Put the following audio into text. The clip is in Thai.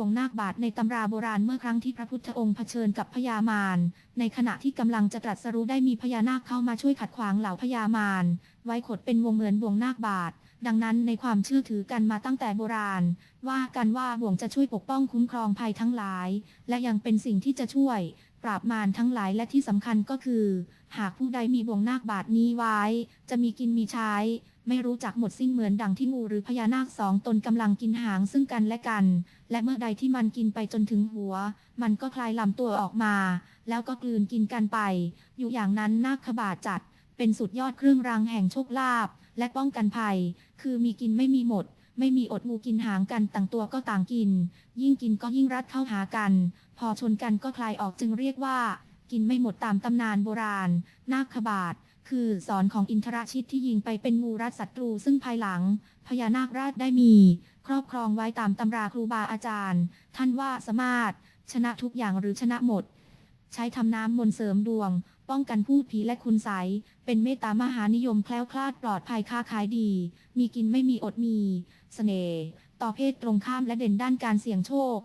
วงนาคบาทในตำราโบราณเมื่อครั้งที่พระพุทธองค์เผชิญกับพญามาร ในขณะที่กำลังจะตรัสรู้ได้มีพญานาคเข้ามาช่วยขัดขวางเหล่าพญามาร ไว้ขดเป็นวงเหมือนบ่วงนาคบาท ดังนั้นในความเชื่อถือกันมาตั้งแต่โบราณ ว่ากันว่าบ่วงจะช่วยปกป้องคุ้มครองภัยทั้งหลาย และยังเป็นสิ่งที่จะช่วย ปราบมารทั้งหลายและที่สำคัญก็คือ หากผู้ใดมีบ่วงนาคบาทนี้ไว้ จะมีกินมีใช้ ไม่รู้จักหมดสิ้นเหมือนดังที่งูหรือพญานาคสองตนกำลังกินหางซึ่งกันและกัน และเมื่อใดที่มันกินไปจนถึงหัว มันก็คลายลำตัวออกมา แล้วก็กลืนกินกันไป อยู่อย่างนั้นนาคบาทจัด เป็นสุดยอดเครื่องรางแห่งโชคลาภและป้องกันภัย คือมีกินไม่มีหมด ไม่มีอดงูกินหางกันต่างตัวก็ต่างกิน ยิ่งกินก็ยิ่งรัดเข้าหากัน พอชนกันก็คลายออกจึงเรียกว่า กินไม่หมดตามตำนานโบราณ นาคบาทคือสอนของอินทรชิตที่ยิงไปเป็นงูรัดศัตรูซึ่งภายหลัง พญานาคราชได้มี ครอบครองไว้ตามตำราครูบาอาจารย์ ท่านว่าสามารถชนะทุกอย่างหรือชนะหมด ใช้ทำน้ำมนต์เสริมดวง ป้องกันพูดผีและคุณไสยเป็นเมตตามหานิยมแคล้วคลาดปลอดภัยค้าขายดี มีกินไม่มีอดมีเสน่ห์ต่อเพศตรงข้ามและเด่นด้านการเสี่ยงโชค